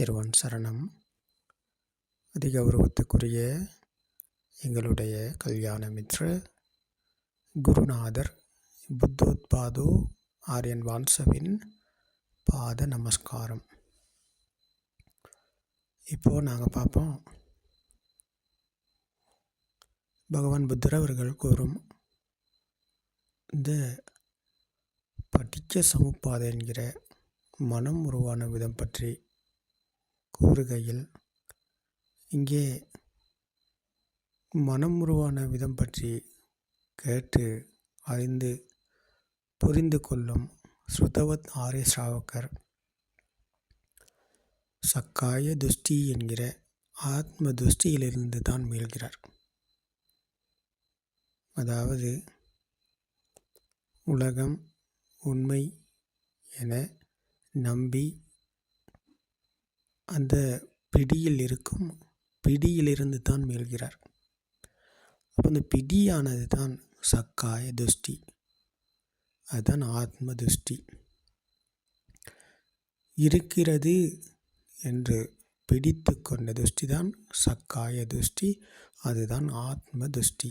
திருவன் சரணம். அதிகௌரவத்துக்குரிய எங்களுடைய கல்யாண மித்ரு குருநாதர் புத்தோத்பாதோ ஆரியன் வான்சவின் பாத நமஸ்காரம். இப்போது நாங்கள் பார்ப்போம். பகவான் புத்தர் அவர்கள் கூறும் இந்த பட்டிச்ச சமுப்பாதை என்கிற மனம் உருவான விதம் பற்றி கூறுகையில் இங்கே மனம் உருவான விதம் பற்றி கேட்டு அறிந்து புரிந்து கொள்ளும் ஸ்ருதவத் ஆரே ஸ்ராவக்கர் சக்காய துஷ்டி என்கிற ஆத்ம துஷ்டியிலிருந்து தான் மீள்கிறார். அதாவது உலகம் உண்மை என நம்பி அந்த பிடியில் இருக்கும் பிடியிலிருந்து தான் மீள்கிறார் அப்போ அந்த பிடியானது தான் சக்காய துஷ்டி. அதுதான் ஆத்ம துஷ்டி. இருக்கிறது என்று பிடித்து கொண்ட துஷ்டி தான் சக்காய துஷ்டி அதுதான் ஆத்ம துஷ்டி.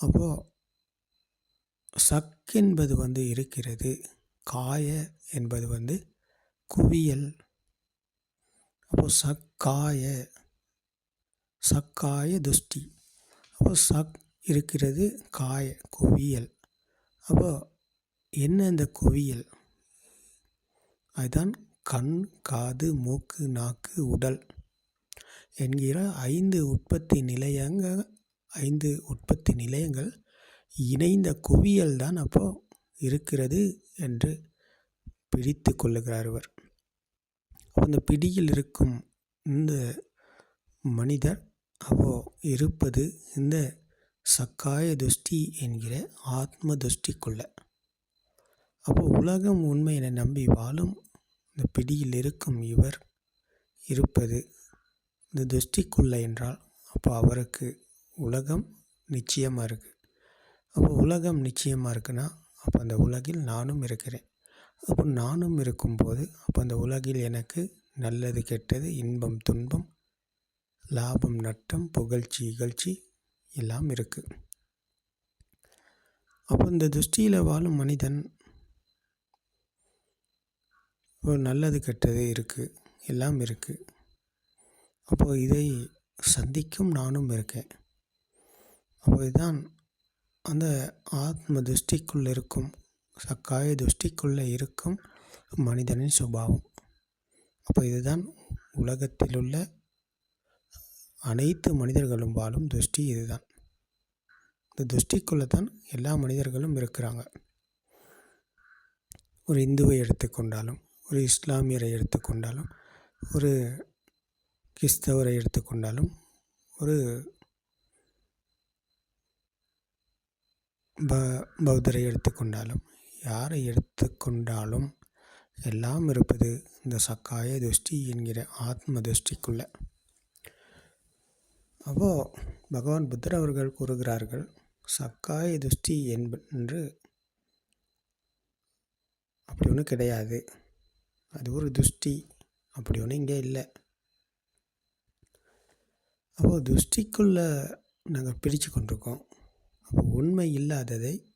அப்போது சக் என்பது வந்து இருக்கிறது காய என்பது வந்து குவியல். அப்போ சக்காய சக்காய துஷ்டி. அப்போ சக் இருக்கிறது காய குவியல். அப்போ என்ன இந்த குவியல்? அதுதான் கண் காது மூக்கு நாக்கு உடல் என்கிற ஐந்து உற்பத்தி நிலையங்கள் ஐந்து உற்பத்தி நிலையங்கள் இணைந்த குவியல் தான் அப்போ இருக்கிறது என்று பிடித்து கொள்ளுகிறார் அந்த பிடியில் இருக்கும் இந்த மனிதர் அப்போ இருப்பது இந்த சக்காய துஷ்டி என்கிற ஆத்ம துஷ்டிக்குள்ள அப்போ உலகம் உண்மை என நம்பி வாழும் இந்த பிடியில் இருக்கும் இவர் இருப்பது இந்த துஷ்டிக்குள்ள என்றால் அப்போ அவருக்கு உலகம் நிச்சயமாக இருக்குது அப்போ உலகம் நிச்சயமாக இருக்குன்னா அப்போ அந்த உலகில் நானும் இருக்கிறேன். அப்போ நானும் இருக்கும்போது அப்போ அந்த உலகில் எனக்கு நல்லது கெட்டது இன்பம் துன்பம் லாபம் நட்டம் புகழ்ச்சி இகழ்ச்சி எல்லாம் இருக்குது அப்போ இந்த துஷ்டியில் வாழும் மனிதன் ஒரு நல்லது கெட்டது இருக்குது எல்லாம் இருக்குது அப்போது இதை சந்திக்கும் நானும் இருக்கேன். அப்போ இதுதான் அந்த ஆத்ம துஷ்டிக்குள்ளே இருக்கும் சக்காய துஷ்டிக்குள்ளே இருக்கும் மனிதனின் சுபாவம். அப்போ இதுதான் உலகத்தில் உள்ள அனைத்து மனிதர்களும் வாழும் துஷ்டி இதுதான். இந்த துஷ்டிக்குள்ளே தான் எல்லா மனிதர்களும் இருக்கிறாங்க. ஒரு இந்துவை எடுத்துக்கொண்டாலும் ஒரு இஸ்லாமியரை எடுத்துக்கொண்டாலும் ஒரு கிறிஸ்தவரை எடுத்துக்கொண்டாலும் ஒரு ப பௌத்தரை எடுத்துக்கொண்டாலும் யாரை எடுத்துக்கொண்டாலும் எல்லாம் இருப்பது இந்த சக்காய துஷ்டி என்கிற ஆத்ம துஷ்டிக்குள்ள. அப்போது பகவான் புத்தர் அவர்கள் கூறுகிறார்கள் சக்காய துஷ்டி என்று அப்படி ஒன்றும் கிடையாது. அது ஒரு துஷ்டி அப்படி ஒன்றும் இங்கே இல்லை. அப்போது துஷ்டிக்குள்ளே நாங்கள் பிரித்து கொண்டிருக்கோம். அப்போ உண்மை இல்லாததை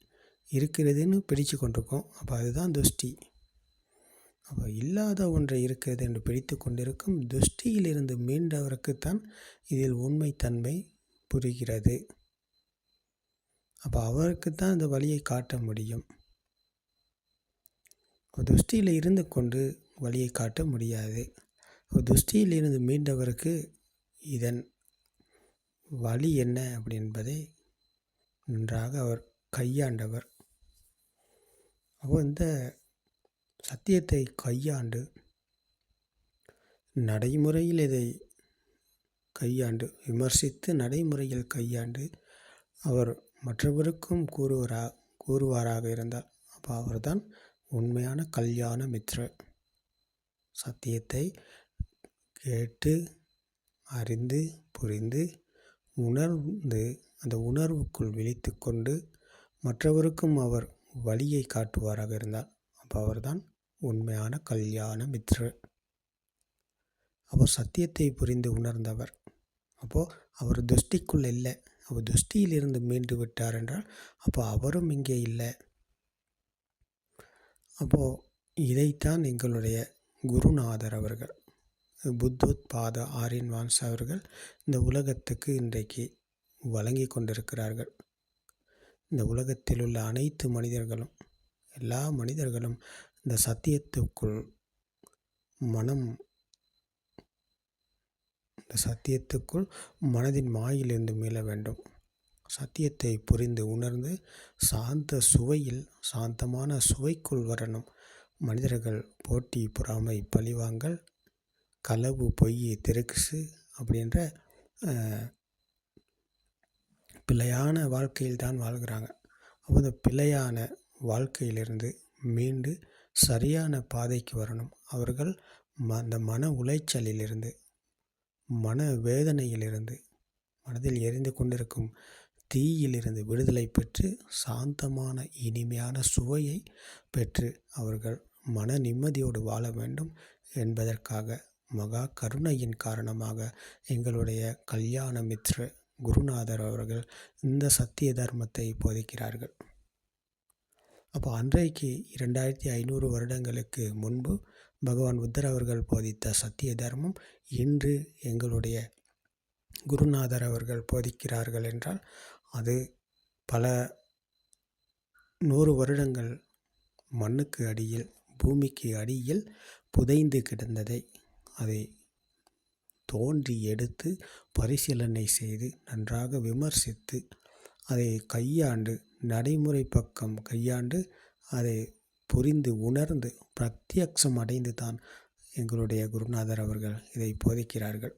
இருக்கிறதுன்னு பிரித்து கொண்டிருக்கோம். அப்போ அதுதான் துஷ்டி. அப்போ இல்லாத ஒன்றை இருக்கிறது என்று பிடித்து கொண்டிருக்கும் துஷ்டியிலிருந்து மீண்டவருக்குத்தான் இதில் உண்மைத்தன்மை புரிகிறது. அப்போ அவருக்கு தான் இந்த வழியை காட்ட முடியும். துஷ்டியில் இருந்து கொண்டு வழியை காட்ட முடியாது. துஷ்டியில் இருந்து மீண்டவருக்கு இதன் வழி என்ன அப்படி என்பதை நன்றாக அவர் கையாண்டவர். அப்போ இந்த சத்தியத்தை கையாண்டு நடைமுறையில் இதை கையாண்டு விமர்சித்து நடைமுறையில் கையாண்டு அவர் மற்றவருக்கும் கூறுவரா கூறுவாராக இருந்தார் அப்போ அவர்தான் உண்மையான கல்யாண மித்ர. சத்தியத்தை கேட்டு அறிந்து புரிந்து உணர்ந்து அந்த உணர்வுக்குள் விழித்து கொண்டு மற்றவருக்கும் அவர் வழியை காட்டுவாராக இருந்தார் அப்போ அவர்தான் உண்மையான கல்யாண மித்ரு. அப்போ சத்தியத்தை புரிந்து உணர்ந்தவர். அப்போது அவர் துஷ்டிக்குள் இல்லை. அவர் துஷ்டியிலிருந்து மீண்டு விட்டார் என்றால் அப்போ அவரும் இங்கே இல்லை. அப்போது இதைத்தான் எங்களுடைய குருநாதர் அவர்கள் புத்தோத்பாத ஆரியன் வான்ஸ் அவர்கள் இந்த உலகத்துக்கு இன்றைக்கு வழங்கி கொண்டிருக்கிறார்கள். இந்த உலகத்தில் உள்ள அனைத்து மனிதர்களும் எல்லா மனிதர்களும் இந்த சத்தியத்துக்குள் மனம் இந்த சத்தியத்துக்குள் மனதின் மாயிலிருந்து மீள வேண்டும். சத்தியத்தை புரிந்து உணர்ந்து சாந்த சுவையில் சாந்தமான சுவைக்குள் வரணும். மனிதர்கள் போட்டி பொறாமை பழிவாங்கல் களவு பொய் திருக்குசு அப்படின்ற பிழையான வாழ்க்கையில் தான் வாழ்கிறாங்க. அப்போ அந்த பிழையான வாழ்க்கையிலிருந்து மீண்டு சரியான பாதைக்கு வரணும். அவர்கள் ம அந்த மன உளைச்சலிலிருந்து மன வேதனையிலிருந்து மனதில் எரிந்து கொண்டிருக்கும் தீயிலிருந்து விடுதலை பெற்று சாந்தமான இனிமையான சுவையை பெற்று அவர்கள் மன நிம்மதியோடு வாழ வேண்டும் என்பதற்காக மகா கருணையின் காரணமாக எங்களுடைய கல்யாண மித்ர குருநாதர் அவர்கள் இந்த சத்திய தர்மத்தை போதிக்கிறார்கள். அப்போ அன்றைக்கு இரண்டாயிரத்தி ஐநூறு வருடங்களுக்கு முன்பு பகவான் புத்தர் அவர்கள் போதித்த சத்திய தர்மம் இன்று எங்களுடைய குருநாதர் அவர்கள் போதிக்கிறார்கள் என்றால் அது பல நூறு வருடங்கள் மண்ணுக்கு அடியில் பூமிக்கு அடியில் புதைந்து கிடந்ததை அதை தோன்றி எடுத்து பரிசீலனை செய்து நன்றாக விமர்சித்து அதை கையாண்டு நடைமுறை பக்கம் கையாண்டு அதை புரிந்து உணர்ந்து பிரத்யக்ஷம் அடைந்து தான் எங்களுடைய குருநாதர் அவர்கள் இதை போதிக்கிறார்கள்.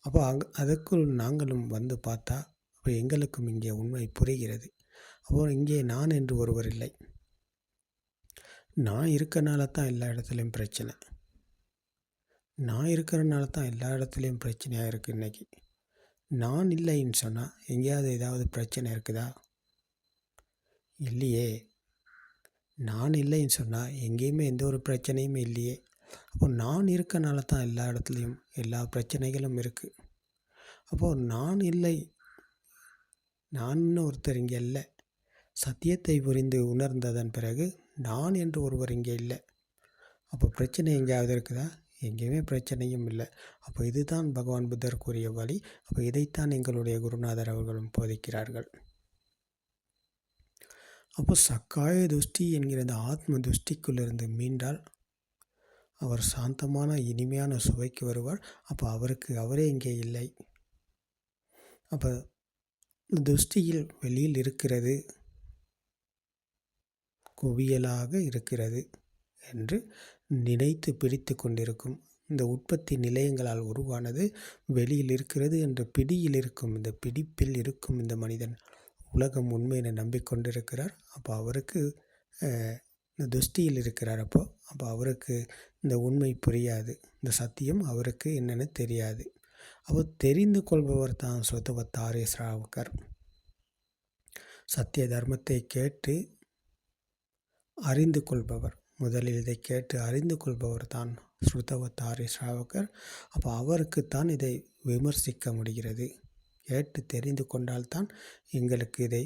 அப்போ அங் அதற்குள் நாங்களும் வந்து பார்த்தா அப்போ எங்களுக்கும் இங்கே உண்மை புரிகிறது. அப்போ இங்கே நான் என்று ஒருவர் இல்லை. நான் இருக்கனால தான் எல்லா இடத்துலையும் பிரச்சனை. நான் இருக்கிறனால தான் எல்லா இடத்துலையும் பிரச்சனையாக இருக்குது இன்றைக்கி நான் இல்லைன்னு சொன்னால் எங்கேயாவது ஏதாவது பிரச்சனை இருக்குதா? இல்லையே. நான் இல்லைன்னு சொன்னால் எங்கேயுமே எந்த ஒரு பிரச்சனையுமே இல்லையே. அப்போ நான் இருக்கனால தான் எல்லா இடத்துலையும் எல்லா பிரச்சனைகளும் இருக்குது அப்போது நான் இல்லை. நான் ஒருத்தர் இங்கே இல்லை. சத்தியத்தை புரிந்து உணர்ந்ததன் பிறகு நான் என்று ஒருவர் இங்கே இல்லை. அப்போ பிரச்சனை எங்கேயாவது இருக்குதா? எங்கேயுமே பிரச்சனையும் இல்லை. அப்போ இதுதான் பகவான் புத்தர் கூறிய வழி. அப்போ இதைத்தான் எங்களுடைய குருநாதர் அவர்களும் போதிக்கிறார்கள். அப்போ சக்காய துஷ்டி என்கிற இந்த ஆத்ம துஷ்டிக்குள்ளிருந்து மீண்டால் அவர் சாந்தமான இனிமையான சுவைக்கு வருவார் அப்போ அவருக்கு அவரே இங்கே இல்லை. அப்போ துஷ்டியில் வெளியில் இருக்கிறது. குவியலாக இருக்கிறது என்று நினைத்து பிடித்து கொண்டிருக்கும். இந்த உற்பத்தி நிலையங்களால் உருவானது வெளியில் இருக்கிறது என்ற பிடியில் இருக்கும் இந்த பிடிப்பில் இருக்கும் இந்த மனிதன். உலகம் உண்மையினை நம்பிக்கொண்டிருக்கிறார். அப்போ அவருக்கு இந்த துஷ்டியில் இருக்கிறார் அப்போது அப்போ அவருக்கு இந்த உண்மை புரியாது. இந்த சத்தியம் அவருக்கு என்னென்னு தெரியாது. அப்போ தெரிந்து கொள்பவர் தான் சுத்தவத்தாரே ஸ்ராவகர் சத்திய தர்மத்தை கேட்டு அறிந்து கொள்பவர். முதலில் இதை கேட்டு அறிந்து கொள்பவர் தான் ஸ்ருதவத்தாரி ஸ்ராவகர் அப்போ அவருக்கு தான் இதை விமர்சிக்க முடிகிறது. கேட்டு தெரிந்து கொண்டால்தான் எங்களுக்கு இதை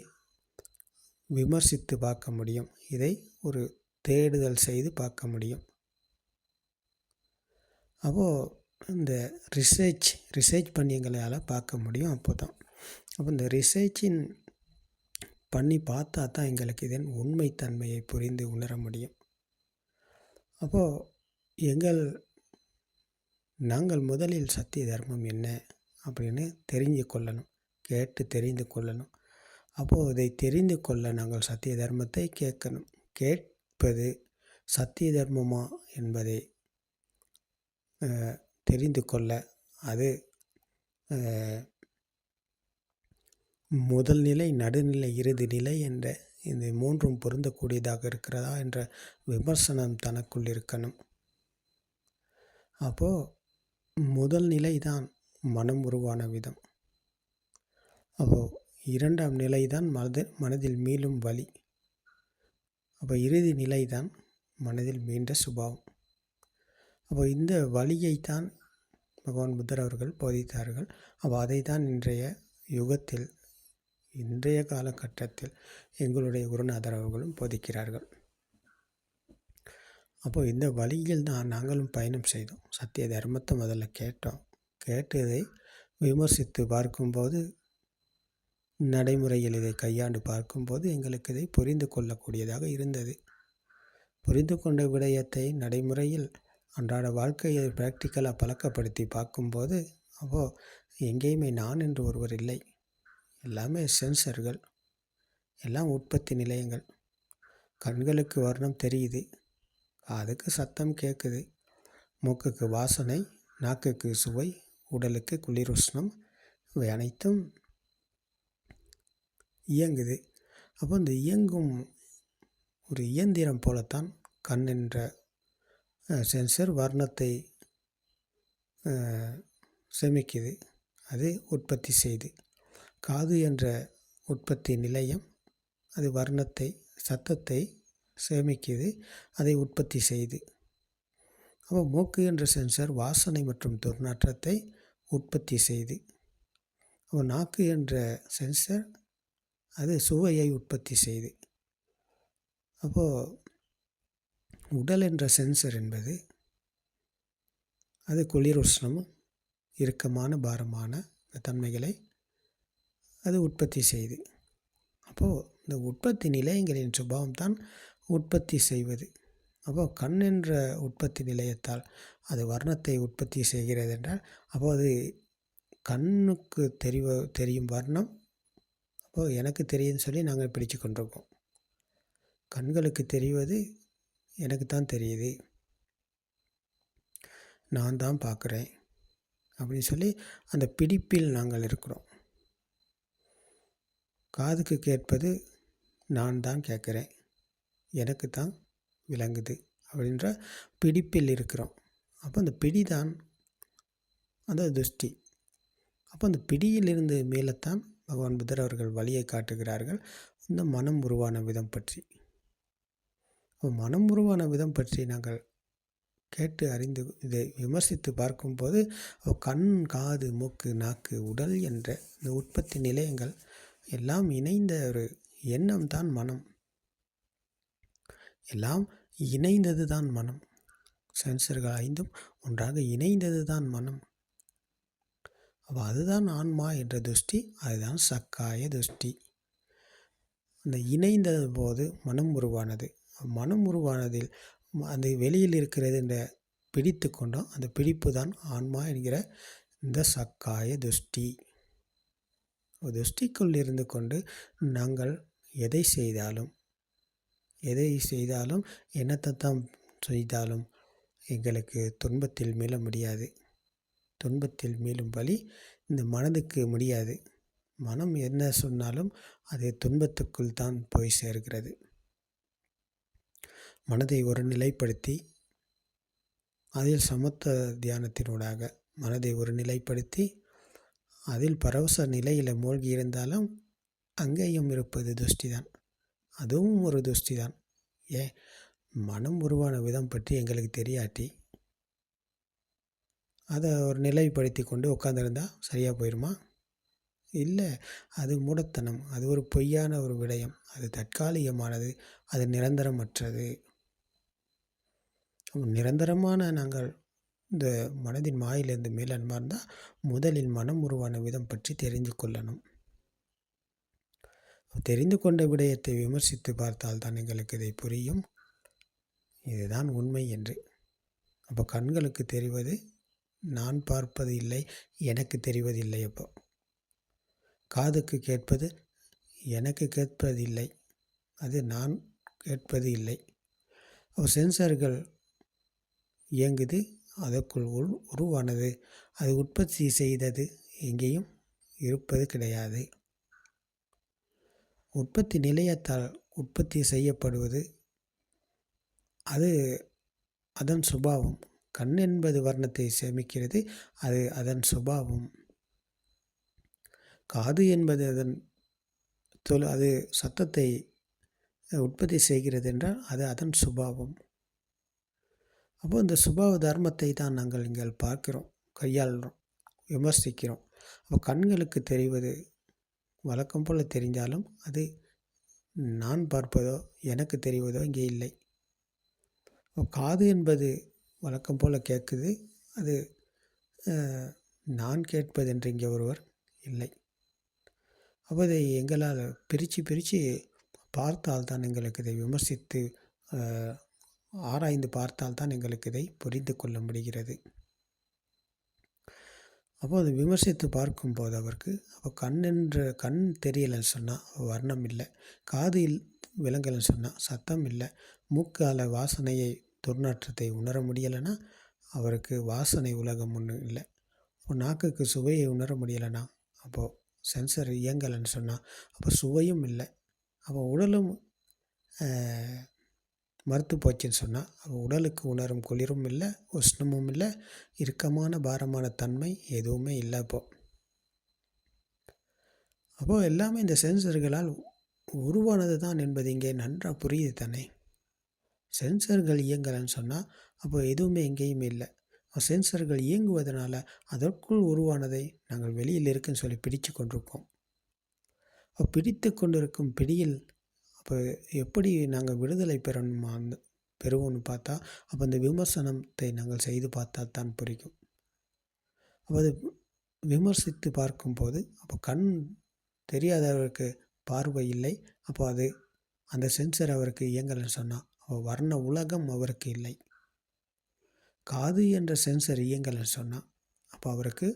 விமர்சித்து பார்க்க முடியும். இதை ஒரு தேடுதல் செய்து பார்க்க முடியும். அப்போது இந்த ரிசர்ச் ரிசர்ச் பண்ணி எங்களால் பார்க்க முடியும் அப்போ தான் அப்போ இந்த ரிசர்ச்சின் பண்ணி பார்த்தா தான் எங்களுக்கு இதன் உண்மைத்தன்மையை புரிந்து உணர முடியும். அப்போது எங்கள் நாங்கள் முதலில் சத்திய தர்மம் என்ன? அப்படின்னு தெரிஞ்சு கொள்ளணும் கேட்டு தெரிந்து கொள்ளணும். அப்போது இதை தெரிந்து கொள்ள நாங்கள் சத்திய தர்மத்தை கேட்கணும். கேட்பது சத்திய தர்மமா என்பதை தெரிந்து கொள்ள அது முதல் நிலை நடுநிலை இறுதி நிலை என்ற இந்த மூன்றும் பொருந்தக்கூடியதாக இருக்கிறதா என்ற விமர்சனம் தனக்குள் இருக்கணும். அப்போது முதல் நிலை தான் மனம் உருவான விதம். அப்போது இரண்டாம் நிலை தான் மனது மனதில் மீளும் வழி அப்போ இறுதி நிலை தான் மனதில் மீண்ட சுபாவம். அப்போ இந்த வழியைத்தான் பகவான் புத்தர் அவர்கள் போதித்தார்கள். அப்போ அதை தான் இன்றைய யுகத்தில் இன்றைய காலகட்டத்தில் எங்களுடைய குருநாதர் அவர்களும் போதிக்கிறார்கள். அப்போ இந்த வழியில் தான் நாங்களும் பயணம் செய்தோம். சத்திய தர்மத்தை முதல்ல கேட்டோம். கேட்டதை விமர்சித்து பார்க்கும்போது நடைமுறையில் இதை கையாண்டு பார்க்கும்போது எங்களுக்கு இதை புரிந்து கொள்ளக்கூடியதாக இருந்தது. புரிந்து கொண்ட விடயத்தை நடைமுறையில் அன்றாட வாழ்க்கையை ப்ராக்டிக்கலாக பழக்கப்படுத்தி பார்க்கும்போது அப்போ எங்கேயுமே நான் என்று ஒருவர் இல்லை. எல்லாமே சென்சர்கள் எல்லாம் உற்பத்தி நிலையங்கள். கண்களுக்கு வர்ணம் தெரியுது. அதுக்கு சத்தம் கேட்குது மூக்குக்கு வாசனை. நாக்குக்கு சுவை. உடலுக்கு குளிர் உஷ்ணம் இவை அனைத்தும் இயங்குது. அப்போ இந்த இயங்கும் ஒரு இயந்திரம் போலத்தான் கண் என்ற சென்சர் வர்ணத்தை சேமிக்குது. அது உற்பத்தி செய்து காது என்ற உற்பத்தி நிலையம் அது வர்ணத்தை சத்தத்தை சேமிக்குது அதை உற்பத்தி செய்து. அப்போ மூக்கு என்ற சென்சர் வாசனை மற்றும் துர்நாற்றத்தை உற்பத்தி செய்து அப்போ நாக்கு என்ற சென்சர் அது சுவையை உற்பத்தி செய்து. அப்போது உடல் என்ற சென்சர் என்பது அது குளிர் உஷ்ணமும் இறுக்கமான பாரமான தன்மைகளை அது உற்பத்தி செய்து. அப்போது இந்த உற்பத்தி நிலையங்களின் சுபாவம் தான் உற்பத்தி செய்வது. அப்போ கண் என்ற உற்பத்தி நிலையத்தால் அது வர்ணத்தை உற்பத்தி செய்கிறது என்றால் அப்போ அது கண்ணுக்கு தெரிவ தெரியும் வர்ணம். அப்போது எனக்கு தெரியுதுன்னு சொல்லி நாங்கள் பிடிச்சு கொண்டிருக்கோம். கண்களுக்கு தெரிவது எனக்கு தான் தெரியுது. நான் தான் பார்க்குறேன் அப்படின்னு சொல்லி அந்த பிடிப்பில் நாங்கள் இருக்கிறோம். காதுக்கு கேட்பது நான் தான் கேட்குறேன். எனக்கு தான் விளங்குது அப்படின்ற பிடிப்பில் இருக்கிறோம். அப்போ அந்த பிடி தான் அந்த துஷ்டி அப்போ அந்த பிடியிலிருந்து மேலத்தான் பகவான் புத்தர் அவர்கள் வழியை காட்டுகிறார்கள். இந்த மனம் உருவான விதம் பற்றி. மனம் உருவான விதம் பற்றி நாங்கள் கேட்டு அறிந்து இதை விமர்சித்து பார்க்கும்போது கண் காது மூக்கு நாக்கு உடல் என்ற இந்த உற்பத்தி நிலையங்கள் எல்லாம் இணைந்த ஒரு எண்ணம் தான் மனம். எல்லாம் இணைந்தது தான் மனம். சென்சர்கள் ஐந்தும் ஒன்றாக இணைந்தது தான் மனம். அப்போ அதுதான் ஆன்மா என்ற துஷ்டி அதுதான் சக்காய துஷ்டி. அந்த இணைந்தது போது மனம் உருவானது. மனம் உருவானதில் அந்த வெளியில் இருக்கிறது என்ற பிடித்து கொண்டோம். அந்த பிடிப்பு தான் ஆன்மா என்கிற இந்த சக்காய துஷ்டி. துஷ்டிக்குள் இருந்து கொண்டு நாங்கள் எதை செய்தாலும் எதை செய்தாலும் என்னத்தை தான் செய்தாலும் எங்களுக்கு துன்பத்தில் மீள முடியாது. துன்பத்தில் மீளும் வழி இந்த மனதுக்கு முடியாது. மனம் என்ன சொன்னாலும் அது துன்பத்துக்குள் தான் போய் சேர்கிறது. மனதை ஒரு நிலைப்படுத்தி அதில் சமத்துவ தியானத்தினூடாக மனதை ஒரு நிலைப்படுத்தி அதில் பரவச நிலையில் மூழ்கி இருந்தாலும் அங்கேயும் இருப்பது துஷ்டி தான் அதுவும் ஒரு துஷ்டி தான் ஏன்? மனம் உருவான விதம் பற்றி எங்களுக்கு தெரியாட்டி. அதை ஒரு நிலைப்படுத்தி கொண்டு உட்காந்துருந்தா சரியாக போயிடுமா இல்லை அது மூடத்தனம். அது ஒரு பொய்யான ஒரு விடயம். அது தற்காலிகமானது. அது நிரந்தரமற்றது. நிரந்தரமான நாங்கள் இந்த மனதின் மாயிலிருந்து மேலன்மா இருந்தால் முதலில் மனம் உருவான விதம் பற்றி தெரிந்து கொள்ளணும். தெரிந்து கொண்ட விடயத்தை விமர்சித்து பார்த்தால் தான் எங்களுக்கு இதை புரியும். இதுதான் உண்மை என்று. அப்போ கண்களுக்கு தெரிவது நான் பார்ப்பது இல்லை எனக்கு தெரிவதில்லை அப்போ. காதுக்கு கேட்பது எனக்கு கேட்பதில்லை அது நான் கேட்பது இல்லை. அப்போ சென்சார்கள் இயங்குது அதற்குள் உள் உருவானது. அது உற்பத்தி செய்தது எங்கேயும் இருப்பது கிடையாது. உற்பத்தி நிலையத்தால் உற்பத்தி செய்யப்படுவது அது அதன் சுபாவம். கண் என்பது வர்ணத்தை சேமிக்கிறது அது அதன் சுபாவம். காது என்பது அதன் தொல் அது சத்தத்தை உற்பத்தி செய்கிறது என்றால் அது அதன் சுபாவம். அப்போது இந்த சுபாவ தர்மத்தை தான் நாங்கள் இங்கே பார்க்கிறோம் கையாளுறோம் விமர்சிக்கிறோம். அப்போ கண்களுக்கு தெரிவது வழக்கம் போல் தெரிஞ்சாலும் அது நான் பார்ப்பதோ எனக்கு தெரிவதோ இங்கே இல்லை. காது என்பது வழக்கம் போல் கேட்குது. அது நான் கேட்பது என்று இங்கே ஒருவர் இல்லை. அப்போதை எங்களால் பிரித்து பிரித்து பார்த்தால்தான் எங்களுக்கு இதை விமர்சித்து ஆராய்ந்து பார்த்தால்தான் எங்களுக்கு இதை புரிந்து கொள்ள முடிகிறது. அப்போது அதை விமர்சித்து பார்க்கும்போது அவருக்கு அப்போ கண் என்ற கண் தெரியலைன்னு சொன்னால் வர்ணம் இல்லை. காது இல் சொன்னால் சத்தம் இல்லை. மூக்கால வாசனையை துர்நாற்றத்தை உணர முடியலைன்னா அவருக்கு வாசனை உலகம் ஒன்றும் இல்லை. இப்போ நாக்குக்கு சுவையை உணர முடியலைன்னா அப்போது சென்சர் இயங்கலைன்னு சொன்னால் அப்போ சுவையும் இல்லை. அப்போ உடலும் மறுத்து போச்சுன்னு சொன்னால் உடலுக்கு உணரும் குளிரும் இல்லை உஷ்ணமும் இல்லை இறுக்கமான பாரமான தன்மை எதுவுமே இல்லை அப்போது அப்போது எல்லாமே இந்த சென்சர்களால் உருவானது தான் என்பது இங்கே நன்றாக புரியுது தானே? சென்சர்கள் இயங்கலைன்னு சொன்னால் அப்போ எதுவுமே எங்கேயுமே இல்லை. சென்சர்கள் இயங்குவதனால அதற்குள் உருவானதை நாங்கள் வெளியில் இருக்குன்னு சொல்லி பிடிச்சு கொண்டிருக்கோம். பிடித்து கொண்டிருக்கும் பிடியில் அப்போ எப்படி நாங்கள் விடுதலை பெறணுமா அந்த பெறுவோம்னு பார்த்தா அப்போ அந்த விமர்சனத்தை நாங்கள் செய்து பார்த்தால் தான் புரியும். அப்போ அது விமர்சித்து பார்க்கும்போது அப்போ கண் தெரியாதவருக்கு பார்வை இல்லை. அப்போ அது அந்த சென்சர் அவருக்கு இயங்கலைன்னு சொன்னால் அப்போ வர்ண உலகம் அவருக்கு இல்லை. காது என்ற சென்சர் இயங்கலைன்னு சொன்னால் அப்போ அவருக்கு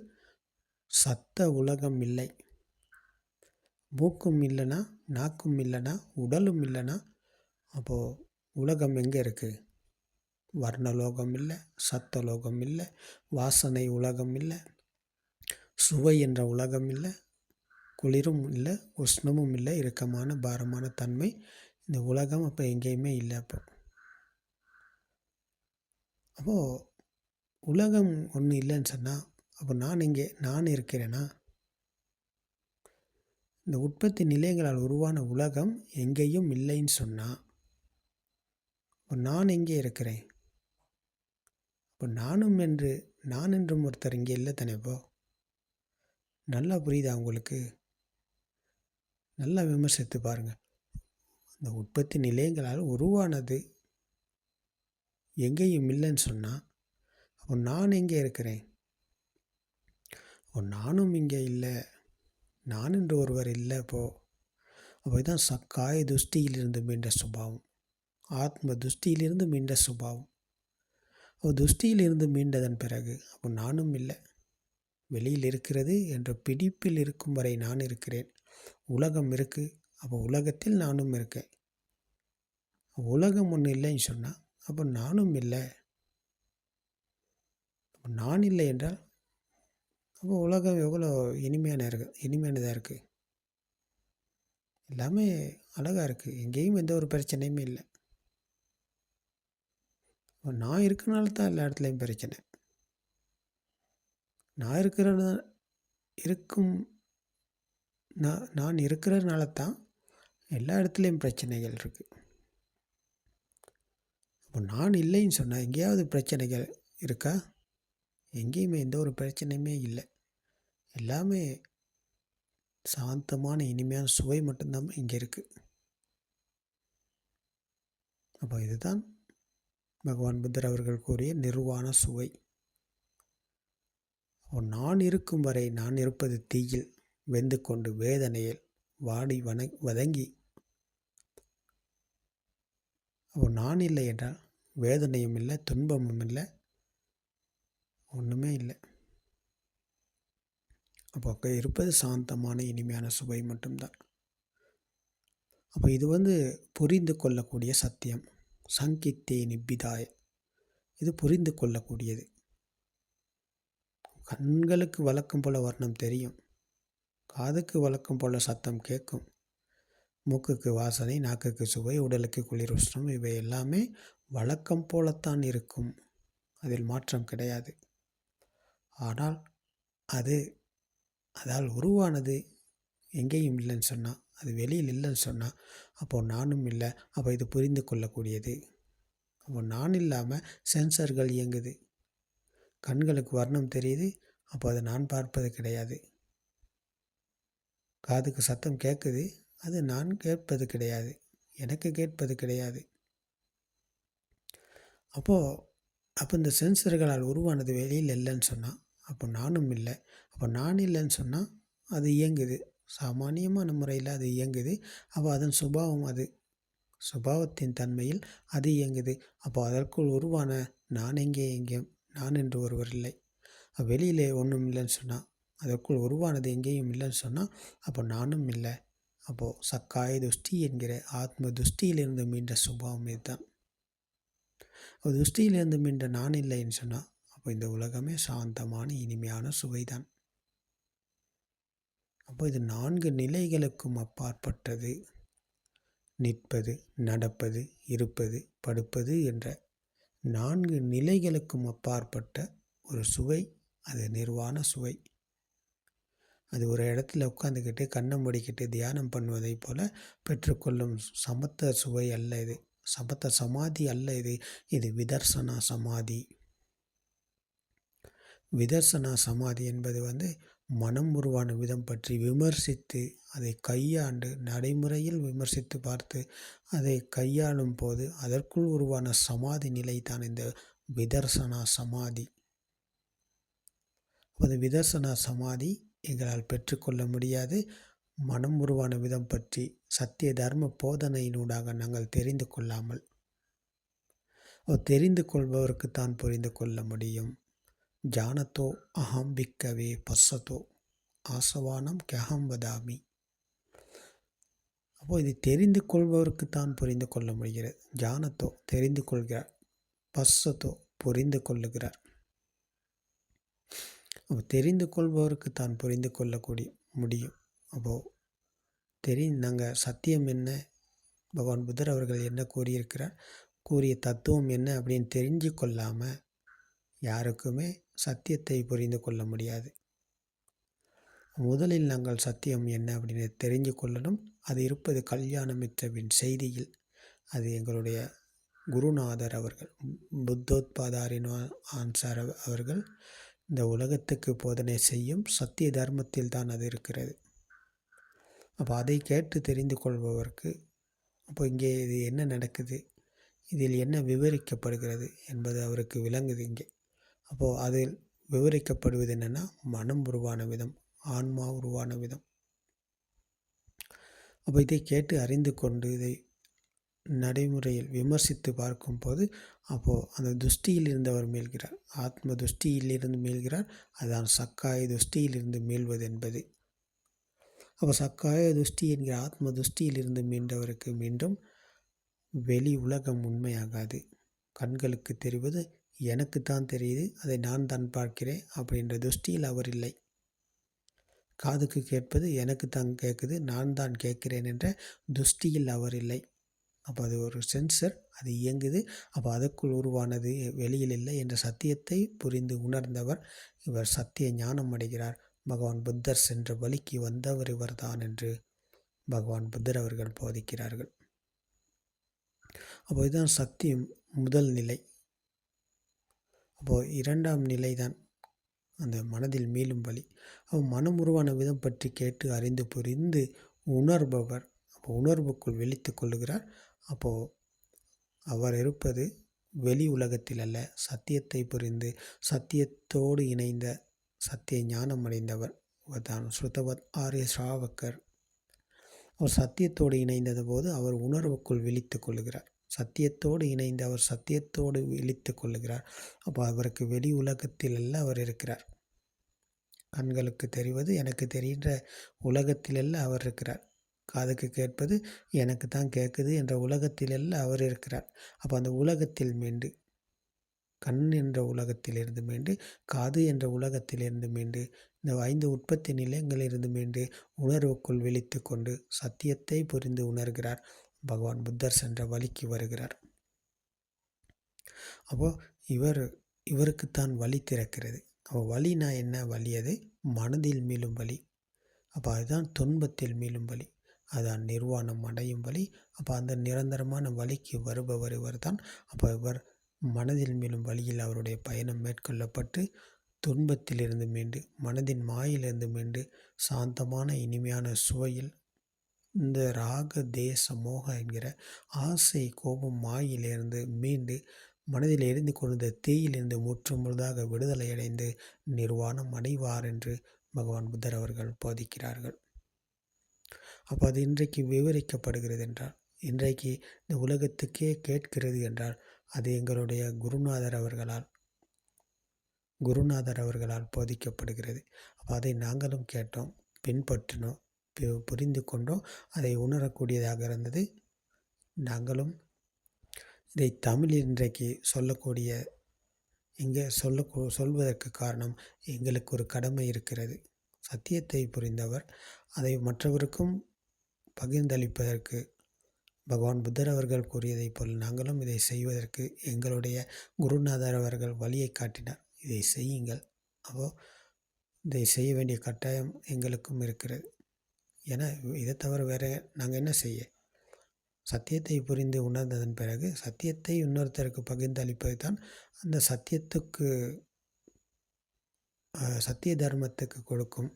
சத்த உலகம் இல்லை. மூக்கும் இல்லைன்னா நாக்கும் இல்லைன்னா உடலும் இல்லைன்னா அப்போது உலகம் எங்கே இருக்குது வர்ணலோகம் இல்லை சத்தலோகம் இல்லை வாசனை உலகம் இல்லை சுவை என்ற உலகம் இல்லை குளிரும் இல்லை உஷ்ணமும் இல்லை இறுக்கமான பாரமான தன்மை இந்த உலகம் அப்போ எங்கேயுமே இல்லை அப்போ. அப்போது உலகம் ஒன்று இல்லைன்னு சொன்னால் அப்போ நான் இங்கே நான் இருக்கிறேன்னா இந்த உற்பத்தி நிலையங்களால் உருவான உலகம் எங்கேயும் இல்லைன்னு சொன்னால் நான் எங்கே இருக்கிறேன்? அப்போ நானும் என்று நான் என்றும் ஒருத்தர் இங்கே இல்லை தானே இப்போ? நல்லா புரியுதா உங்களுக்கு? நல்லா விமர்சித்து பாருங்கள். இந்த உற்பத்தி நிலையங்களால் உருவானது எங்கேயும் இல்லைன்னு சொன்னால் அப்போ நான் எங்கே இருக்கிறேன்? அப்போ நானும் இங்கே இல்லை. நான் என்று ஒருவர் இல்லை இப்போது அப்போ இதுதான் சக்காய துஷ்டியிலிருந்து மீண்ட சுபாவம். ஆத்ம துஷ்டியிலிருந்து மீண்ட சுபாவம். அப்போ துஷ்டியிலிருந்து மீண்டதன் பிறகு அப்போ நானும் இல்லை. வெளியில் இருக்கிறது என்ற பிடிப்பில் இருக்கும் வரை நான் இருக்கிறேன். உலகம் இருக்குது அப்போ உலகத்தில் நானும் இருக்கேன். உலகம் ஒன்று இல்லைன்னு சொன்னால் அப்போ நானும் இல்லை. நான் இல்லை என்றால் அப்போ உலகம் எவ்வளோ இனிமையான இருக்கு இனிமையானதாக இருக்குது எல்லாமே அழகாக இருக்குது எங்கேயும் எந்த ஒரு பிரச்சனையுமே இல்லை. நான் இருக்கனால தான் எல்லா இடத்துலையும் பிரச்சனை. நான் இருக்கிற இருக்கும் நான் நான் இருக்கிறதுனால தான் எல்லா இடத்துலையும் பிரச்சனைகள் இருக்குது அப்போ நான் இல்லைன்னு சொன்னால் எங்கேயாவது பிரச்சனைகள் இருக்கா? எங்கேயுமே எந்த ஒரு பிரச்சனையுமே இல்லை. எல்லாமே சாந்தமான இனிமையான சுவை மட்டும்தான் இங்கே இருக்குது அப்போ இதுதான் பகவான் புத்தர் அவர்கள் கூறிய நிர்வாண சுவை. அப்போ நான் இருக்கும் வரை நான் இருப்பது தீயில் வெந்து கொண்டு வேதனையில் வாடி வண வதங்கி. அப்போ நான் இல்லை என்றால் வேதனையும் இல்லை துன்பமும் இல்லை. ஒன்றுமே இல்லை. அப்போ அங்கே இருப்பது சாந்தமான இனிமையான சுவை மட்டும்தான். அப்போ இது வந்து புரிந்து கொள்ளக்கூடிய சத்தியம். சங்கித்தே நிப்பிதாய. இது புரிந்து கொள்ளக்கூடியது. கண்களுக்கு வழக்கம் போல வர்ணம் தெரியும். காதுக்கு வழக்கம் போல சத்தம் கேட்கும். மூக்குக்கு வாசனை நாக்குக்கு சுவை உடலுக்கு குளிர் உஷ்ணம் இவை எல்லாமே வழக்கம் போலத்தான் இருக்கும். அதில் மாற்றம் கிடையாது. ஆனால் அது அதால் உருவானது எங்கேயும் இல்லைன்னு சொன்னால் அது வெளியில் இல்லைன்னு சொன்னால் அப்போது நானும் இல்லை. அப்போ இது புரிந்து கொள்ளக்கூடியது. அப்போ நான் இல்லாமல் சென்சர்கள் இயங்குது. கண்களுக்கு வர்ணம் தெரியுது. அப்போ அதை நான் பார்ப்பது கிடையாது. காதுக்கு சத்தம் கேட்குது. அது நான் கேட்பது கிடையாது. எனக்கு கேட்பது கிடையாது. அப்போது அப்போ இந்த சென்சர்களால் உருவானது வெளியில் இல்லைன்னு சொன்னால் அப்போ நானும் இல்லை. அப்போ நான் இல்லைன்னு சொன்னால் அது இயங்குது. சாமானியமான முறையில் அது இயங்குது. அப்போ அதன் சுபாவம் அது. சுபாவத்தின் தன்மையில் அது இயங்குது. அப்போ அதற்குள் உருவான நான் எங்கே எங்கே? நான் என்று ஒருவர் இல்லை. வெளியிலே ஒன்றும் இல்லைன்னு சொன்னால் அதற்குள் உருவானது எங்கேயும் இல்லைன்னு சொன்னால் அப்போ நானும் இல்லை. அப்போது சக்காய துஷ்டி என்கிற ஆத்ம துஷ்டியிலிருந்து மீண்ட சுபாவம் இதுதான். துஷ்டியிலிருந்து மீண்ட நான் இல்லைன்னு சொன்னால் அப்போ இந்த உலகமே சாந்தமான இனிமையான சுவைதான். அப்போ இது நான்கு நிலைகளுக்கும் அப்பாற்பட்டது. நிற்பது நடப்பது இருப்பது படுப்பது என்ற நான்கு நிலைகளுக்கும் அப்பாற்பட்ட ஒரு சுவை அது நிர்வாண சுவை. அது ஒரு இடத்துல உட்காந்துக்கிட்டு கண்ணை மூடிக்கிட்டு தியானம் பண்ணுவதை போல பெற்றுக்கொள்ளும் சமத்த சுவை அல்ல இது. சமத்த சமாதி அல்ல இது. இது விதர்சனா சமாதி. விதர்சனா சமாதி என்பது வந்து மனம் உருவான விதம் பற்றி விமர்சித்து அதை கையாண்டு நடைமுறையில் விமர்சித்து பார்த்து அதை கையாளும் போது அதற்குள் உருவான சமாதி நிலை தான் இந்த விதர்சனா சமாதி. அது விதர்சனா சமாதி எங்களால் பெற்றுக்கொள்ள முடியாது. மனம் உருவான விதம் பற்றி சத்திய தர்ம போதனையினூடாக நாங்கள் தெரிந்து கொள்ளாமல் தெரிந்து கொள்பவருக்கு தான் புரிந்து கொள்ள முடியும். ஜானத்தோ அகம் பிக்கவே பசத்தோ ஆசவானம் கெஹம் வதாமி. அப்போது இது தெரிந்து கொள்பவருக்கு தான் புரிந்து கொள்ள முடிகிறது. ஜானத்தோ தெரிந்து கொள்கிறார். பஸ்ஸத்தோ புரிந்து கொள்ளுகிறார். அப்போ தெரிந்து கொள்பவருக்கு தான் புரிந்து கொள்ளக்கூடிய முடியும். அப்போது தெரியும் நாங்கள் சத்தியம் என்ன? பகவான் புத்தர் அவர்கள் என்ன கூறியிருக்கிறார்? கூறிய தத்துவம் என்ன அப்படின்னு தெரிஞ்சு கொள்ளாமல் யாருக்குமே சத்தியத்தை புரிந்து கொள்ள முடியாது. முதலில் நாங்கள் சத்தியம் என்ன அப்படின்னு தெரிஞ்சு கொள்ளணும். அது இருப்பது கல்யாணமித்தவின் செய்தியில். அது எங்களுடைய குருநாதர் அவர்கள் புத்தோத்பாதாரின் ஆன்சார் அவர்கள் இந்த உலகத்துக்கு போதனை செய்யும் சத்திய தர்மத்தில் தான் அது இருக்கிறது. அப்போ அதை கேட்டு தெரிந்து கொள்பவருக்கு அப்போ இங்கே இது என்ன நடக்குது? இதில் என்ன விவரிக்கப்படுகிறது என்பது அவருக்கு விளங்குது இங்கே. அப்போது அதில் விவரிக்கப்படுவது என்னென்னா மனம் உருவான விதம் ஆன்மா உருவான விதம். அப்போ இதை கேட்டு அறிந்து கொண்டு இதை நடைமுறையில் விமர்சித்து பார்க்கும்போது அப்போது அந்த துஷ்டியில் இருந்தவர் மீள்கிறார் ஆத்ம துஷ்டியிலிருந்து மீள்கிறார் அதுதான் சக்காய துஷ்டியிலிருந்து மீள்வது என்பது. அப்போ சக்காய துஷ்டி என்கிற ஆத்ம துஷ்டியிலிருந்து மீண்டவருக்கு மீண்டும் வெளி உலகம் உண்மையாகாது. கண்களுக்கு தெரிவது எனக்கு தான் தெரியுது அதை நான் தான் பார்க்கிறேன் அப்படின்ற துஷ்டியில் அவர் இல்லை. காதுக்கு கேட்பது எனக்கு தான் கேட்குது நான் தான் கேட்கிறேன் என்ற துஷ்டியில் அவர் இல்லை. அப்போ அது ஒரு சென்சர் அது இயங்குது. அப்போ அதற்குள் உருவானது வெளியில் இல்லை என்ற சத்தியத்தை புரிந்து உணர்ந்தவர் இவர் சத்திய ஞானம் அடைகிறார். பகவான் புத்தர் சென்ற வழிக்கு வந்தவர் இவர்தான் என்று பகவான் புத்தர் அவர்கள் போதிக்கிறார்கள். அப்போ இதுதான் சத்தியம் முதல் நிலை. அப்போது இரண்டாம் நிலை தான் அந்த மனதில் மீளும் வழி அவன் மனம் உருவான விதம் பற்றி கேட்டு அறிந்து புரிந்து உணர்பவர். அப்போ உணர்வுக்குள் விழித்து கொள்ளுகிறார். அப்போது அவர் இருப்பது வெளி உலகத்தில் அல்ல சத்தியத்தை புரிந்து சத்தியத்தோடு இணைந்த சத்திய ஞானம் அடைந்தவர். தான் ஸ்ருதவத் ஆரிய ஸ்ராவக்கர் அவர் சத்தியத்தோடு இணைந்தது போது அவர் உணர்வுக்குள் விழித்து கொள்ளுகிறார். சத்தியத்தோடு இணைந்து அவர் சத்தியத்தோடு விழித்து கொள்ளுகிறார். அப்போ அவருக்கு வெளி உலகத்தில் அல்ல அவர் இருக்கிறார். கண்களுக்கு தெரிவது எனக்கு தெரிகின்ற உலகத்திலெல்லாம் அவர் இருக்கிறார். காதுக்கு கேட்பது எனக்கு தான் கேட்குது என்ற உலகத்திலெல்லாம் அவர் இருக்கிறார். அப்போ அந்த உலகத்தில் மீண்டு கண் என்ற உலகத்திலிருந்து மீண்டு காது என்ற உலகத்திலிருந்து மீண்டு இந்த ஐந்து உற்பத்தி நிலையங்களிலிருந்து மீண்டு உணர்வுக்குள் விழித்து கொண்டு சத்தியத்தை புரிந்து உணர்கிறார். பகவான் புத்தர் சென்ற வழிக்கு வருகிறார். அப்போது இவர் இவருக்குத்தான் வழி திறக்கிறது. அப்போ வழினா என்ன? வழி அது மனதில் மீளும் வழி. அப்போ அதுதான் துன்பத்தில் மீளும் வழி. அதான் நிர்வாணம் அடையும் வழி. அப்போ அந்த நிரந்தரமான வழிக்கு வருபவர் இவர் தான் அப்போ இவர் மனதில் மீளும் வழியில் அவருடைய பயணம் மேற்கொள்ளப்பட்டு துன்பத்திலிருந்து மீண்டு மனதின் மாயிலிருந்து மீண்டு சாந்தமான இனிமையான சுவையில் இந்த ராக தேச மோக என்கிற ஆசை கோபம் மாயிலிருந்து மீண்டு மனதில் எரிந்து கொண்ட தீயிலிருந்து முற்றும் முழுதாக விடுதலை அடைந்து நிர்வாணம் அடைவார் என்று பகவான் புத்தர் அவர்கள் போதிக்கிறார்கள். அப்போ அது இன்றைக்கு விவரிக்கப்படுகிறது என்றால் இன்றைக்கு இந்த உலகத்துக்கே கேட்கிறது என்றால் அது எங்களுடைய குருநாதர் அவர்களால் குருநாதர் அவர்களால் போதிக்கப்படுகிறது. அப்போ அதை நாங்களும் கேட்டோம் பின்பற்றினோம். புரிந்து கொண்டோம் அதை உணரக்கூடியதாக இருந்தது. நாங்களும் இதை தமிழ் இன்றைக்கு சொல்லக்கூடிய இங்கே சொல்ல சொல்வதற்கு காரணம் எங்களுக்கு ஒரு கடமை இருக்கிறது. சத்தியத்தை புரிந்தவர் அதை மற்றவருக்கும் பகிர்ந்தளிப்பதற்கு பகவான் புத்தர் அவர்கள் கூறியதைப் போல் நாங்களும் இதை செய்வதற்கு எங்களுடைய குருநாதர் அவர்கள் வழியை காட்டினார். இதை செய்யுங்கள். அப்போ இதை செய்ய வேண்டிய கட்டாயம் எங்களுக்கும் இருக்கிறது. ஏன்னா இதை தவிர வேறு நாங்கள் என்ன செய்ய? சத்தியத்தை புரிந்து உணர்ந்ததன் பிறகு சத்தியத்தை இன்னொருத்தருக்கு பகிர்ந்து அளிப்பது தான் அந்த சத்தியத்துக்கு சத்திய தர்மத்துக்கு கொடுக்கும்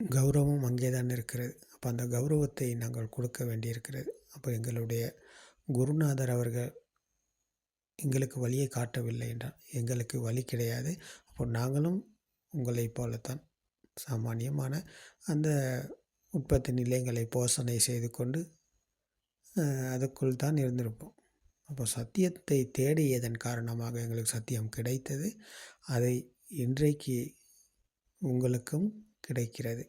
கௌரவம் அங்கே தான் இருக்கிறது. அப்போ அந்த கௌரவத்தை நாங்கள் கொடுக்க வேண்டியிருக்கிறது. அப்போ எங்களுடைய குருநாதர் அவர்கள் எங்களுக்கு வழியை காட்டவில்லை என்றால் எங்களுக்கு வழி கிடையாது. அப்போ நாங்களும் உங்களைப் போலத்தான் சாமானியமான அந்த உற்பத்தி நிலையங்களை போஷணை செய்து கொண்டு அதுக்குள் தான் இருந்திருப்போம். அப்போ சத்தியத்தை தேடியதன் காரணமாக எங்களுக்கு சத்தியம் கிடைத்தது. அதை இன்றைக்கு உங்களுக்கும் கிடைக்கிறது.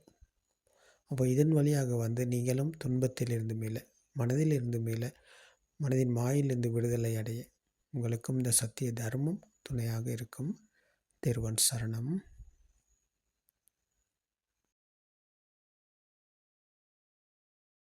அப்போ இதன் வழியாக வந்து நீங்களும் துன்பத்தில் இருந்து மீள மனதில் மீள மனதின் மாயிலிருந்து விடுதலை அடைய உங்களுக்கும் இந்த சத்திய தர்மம் துணையாக இருக்கும். திருவன் சரணம்.